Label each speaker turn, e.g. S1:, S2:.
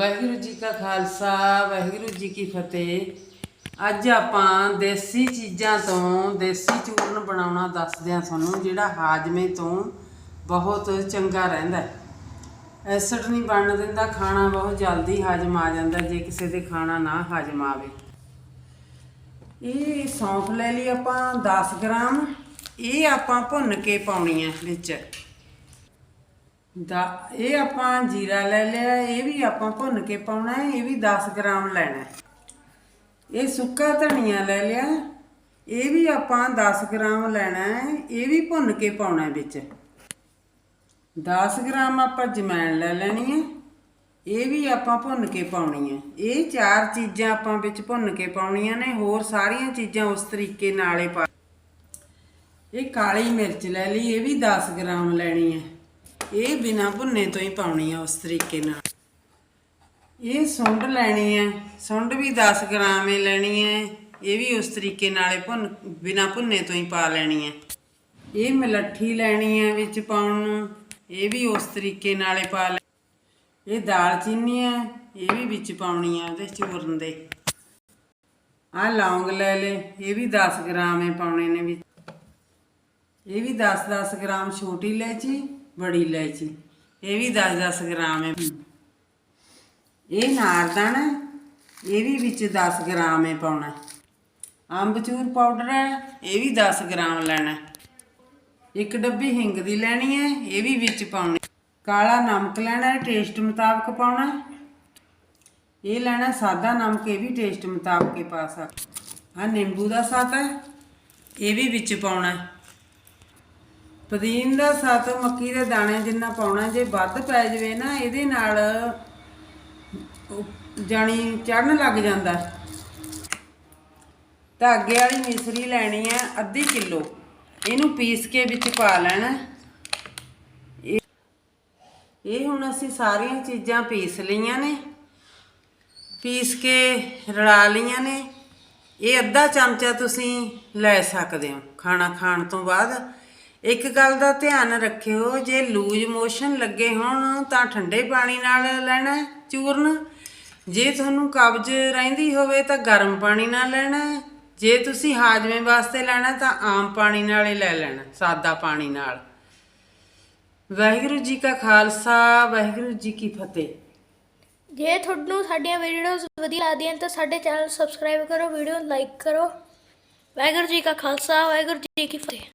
S1: ਵਾਹਿਗੁਰੂ ਜੀ ਕਾ ਖਾਲਸਾ, ਵਾਹਿਗੁਰੂ ਜੀ ਕੀ ਫਤਿਹ। ਅੱਜ ਆਪਾਂ ਦੇਸੀ ਚੀਜ਼ਾਂ ਤੋਂ ਦੇਸੀ ਚੂਰਨ ਬਣਾਉਣਾ ਦੱਸਦੇ ਹਾਂ ਤੁਹਾਨੂੰ, ਜਿਹੜਾ ਹਾਜਮੇ ਤੋਂ ਬਹੁਤ ਚੰਗਾ ਰਹਿੰਦਾ ਹੈ। ਐਸਿਡ ਨਹੀਂ ਬਣਨ ਦਿੰਦਾ, ਖਾਣਾ ਬਹੁਤ ਜਲਦੀ ਹਾਜ਼ਮ ਆ ਜਾਂਦਾ, ਜੇ ਕਿਸੇ ਦੇ ਖਾਣਾ ਨਾ ਹਜਮ ਆਵੇ। ਇਹ ਸੌਂਫ ਲੈ ਲਈ ਆਪਾਂ 10 ਗ੍ਰਾਮ, ਇਹ ਆਪਾਂ ਭੁੰਨ ਕੇ ਪਾਉਣੀ ਹੈ ਵਿੱਚ। ਦਾ ਇਹ ਆਪਾਂ ਜੀਰਾ ਲੈ ਲਿਆ, ਇਹ ਵੀ ਆਪਾਂ ਭੁੰਨ ਕੇ ਪਾਉਣਾ ਹੈ, ਇਹ ਵੀ 10 ਗ੍ਰਾਮ ਲੈਣਾ ਹੈ। ਇਹ ਸੁੱਕਾ ਧਨੀਆ ਲੈ ਲਿਆ, ਇਹ ਵੀ ਆਪਾਂ 10 ਗ੍ਰਾਮ ਲੈਣਾ ਹੈ, ਇਹ ਵੀ ਭੁੰਨ ਕੇ ਪਾਉਣਾ ਵਿੱਚ। 10 ਗ੍ਰਾਮ ਆਪਾਂ ਜਮੈਣ ਲੈ ਲੈਣੀ ਹੈ, ਇਹ ਵੀ ਆਪਾਂ ਭੁੰਨ ਕੇ ਪਾਉਣੀ ਹੈ। ਇਹ ਚਾਰ ਚੀਜ਼ਾਂ ਆਪਾਂ ਵਿੱਚ ਭੁੰਨ ਕੇ ਪਾਉਣੀਆਂ ਨੇ, ਹੋਰ ਸਾਰੀਆਂ ਚੀਜ਼ਾਂ ਉਸ ਤਰੀਕੇ ਨਾਲ ਹੀ ਪਾ ਇਹ ਕਾਲੀ ਮਿਰਚ ਲੈ ਲਈ, ਇਹ ਵੀ 10 ਗ੍ਰਾਮ ਲੈਣੀ ਹੈ। ਇਹ ਬਿਨਾ ਭੁੰਨੇ ਤੋਂ ਹੀ ਪਾਉਣੀ ਆ ਉਸ ਤਰੀਕੇ ਨਾਲ। ਇਹ ਸੁੰਡ ਲੈਣੀ ਹੈ ਸੁੰਡ ਵੀ 10 ਗ੍ਰਾਮ ਹੀ ਲੈਣੀ ਹੈ ਇਹ ਵੀ ਉਸ ਤਰੀਕੇ ਨਾਲ ਭੁੰਨ, ਬਿਨਾ ਭੁੰਨੇ ਤੋਂ ਹੀ ਪਾ ਲੈਣੀ ਹੈ ਇਹ ਮਲੱਠੀ ਲੈਣੀ ਹੈ ਵਿੱਚ ਪਾਉਣ ਨੂੰ। ਇਹ ਵੀ ਉਸ ਤਰੀਕੇ ਨਾਲ ਪਾ ਲੈ। ਇਹ ਦਾਲਚੀਨੀ ਹੈ ਇਹ ਵੀ ਵਿੱਚ ਪਾਉਣੀ ਆ ਉਹਦੇ ਚੂਰਨ ਦੇ। ਆਹ ਲੌਂਗ ਲੈ ਲੈ। ਇਹ ਵੀ 10 ਗ੍ਰਾਮ ਹੀ ਪਾਉਣੇ ਨੇ ਵਿੱਚ। ਇਹ ਵੀ 10-10 ਗ੍ਰਾਮ ਛੋਟੀ ਇਲਾਇਚੀ। ਬੜੀ ਇਲਾਇਚੀ ਇਹ ਵੀ 10-10 ਗ੍ਰਾਮ ਹੈ। ਇਹ ਨਾਰਦਾਣਾ ਇਹ ਵੀ ਵਿੱਚ 10 ਗ੍ਰਾਮ ਹੈ ਪਾਉਣਾ। ਅੰਬਚੂਰ ਪਾਊਡਰ ਹੈ, ਇਹ ਵੀ 10 ਗ੍ਰਾਮ ਲੈਣਾ। ਇੱਕ ਡੱਬੀ ਹਿੰਗ ਦੀ ਲੈਣੀ ਹੈ, ਇਹ ਵੀ ਵਿੱਚ ਪਾਉਣੀ। ਕਾਲਾ ਨਮਕ ਲੈਣਾ ਹੈ ਟੇਸਟ ਮੁਤਾਬਕ ਪਾਉਣਾ। ਇਹ ਲੈਣਾ ਸਾਦਾ ਨਮਕ, ਇਹ ਵੀ ਟੇਸਟ ਮੁਤਾਬਕ ਹੀ ਪਾ ਸਕ ਆ ਨਿੰਬੂ ਦਾ ਸਾਤਾ ਇਹ ਵੀ ਵਿੱਚ ਪਾਉਣਾ। ਪੁਦੀਨ ਦਾ ਸਾਤ, ਮੱਕੀ ਦੇ ਦਾਣੇ ਜਿੰਨਾ ਪਾਉਣਾ, ਜੇ ਵੱਧ ਪੈ ਜਵੇ ਨਾ, ਇਹਦੇ ਨਾਲ ਜਾਣੀ ਚੜਨ ਲੱਗ ਜਾਂਦਾ। ਧਾਗੇ ਵਾਲੀ ਮਿਸਰੀ ਲੈਣੀ ਹੈ ਅੱਧੀ ਕਿਲੋ। ਇਹਨੂੰ ਪੀਸ ਕੇ ਵਿੱਚ ਪਾ ਲੈਣਾ। ਇਹ ਇਹ ਹੁਣ ਅਸੀਂ ਸਾਰੀਆਂ ਚੀਜ਼ਾਂ ਪੀਸ ਲਈਆਂ ਨੇ। ਪੀਸ ਕੇ ਰਲਾ ਲਈਆਂ ਨੇ। ਇਹ ਅੱਧਾ ਚਮਚਾ ਤੁਸੀਂ ਲੈ ਸਕਦੇ ਹੋ, ਖਾਣਾ ਖਾਣ ਤੋਂ ਬਾਅਦ। ਇੱਕ ਗੱਲ ਦਾ ਧਿਆਨ ਰੱਖਿਓ, ਜੇ ਲੂਜ ਮੋਸ਼ਨ ਲੱਗੇ ਹੋਣ ਤਾਂ ਠੰਡੇ ਪਾਣੀ ਨਾਲ ਲੈਣਾ ਚੂਰਨ। ਜੇ ਤੁਹਾਨੂੰ ਕਬਜ਼ ਰਹਿੰਦੀ ਹੋਵੇ ਤਾਂ ਗਰਮ ਪਾਣੀ ਨਾਲ ਲੈਣਾ ਜੇ ਤੁਸੀਂ ਹਾਜਮੇ ਵਾਸਤੇ ਲੈਣਾ ਤਾਂ ਆਮ ਪਾਣੀ ਨਾਲ ਹੀ ਲੈ ਲੈਣਾ, ਸਾਦਾ ਪਾਣੀ ਨਾਲ। ਵਾਹਿਗੁਰੂ ਜੀ ਕਾ ਖਾਲਸਾ, ਵਾਹਿਗੁਰੂ ਜੀ ਕੀ ਫਤਿਹ।
S2: ਜੇ ਤੁਹਾਨੂੰ ਸਾਡੀਆਂ ਵੀਡੀਓਜ਼ ਵਧੀਆ ਲੱਗਦੀਆਂ ਤਾਂ ਸਾਡੇ ਚੈਨਲ ਸਬਸਕ੍ਰਾਈਬ ਕਰੋ ਵੀਡੀਓ ਲਾਈਕ ਕਰੋ। ਵਾਹਿਗੁਰੂ ਜੀ ਕਾ ਖਾਲਸਾ, ਵਾਹਿਗੁਰੂ ਜੀ ਕੀ ਫਤਿਹ।